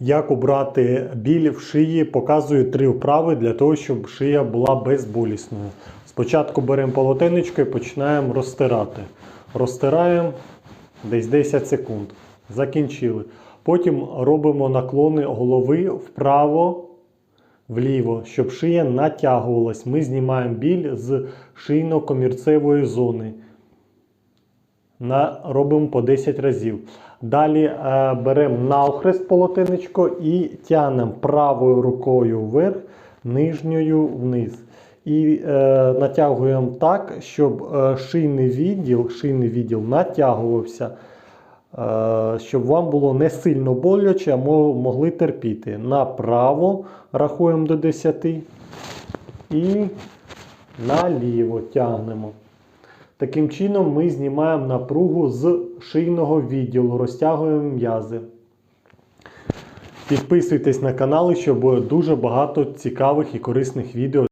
Як обрати біль в шиї, показую три вправи для того, щоб шия була безболісною. Спочатку беремо полотенечко і починаємо розтирати. Розтираємо десь 10 секунд. Закінчили. Потім робимо наклони голови вправо, вліво, щоб шия натягувалась. Ми знімаємо біль з шийно-комірцевої зони. Робимо по 10 разів. Далі е, беремо навхрест полотенечко і тягнемо правою рукою вверх, нижньою вниз. І е, натягуємо так, щоб е, шийний відділ, шийний відділ натягувався, е, щоб вам було не сильно боляче, а могли терпіти. Направо рахуємо до 10 і наліво тягнемо. Таким чином ми знімаємо напругу з шийного відділу, розтягуємо м'язи. Підписуйтесь на канал, щоб дуже багато цікавих і корисних відео.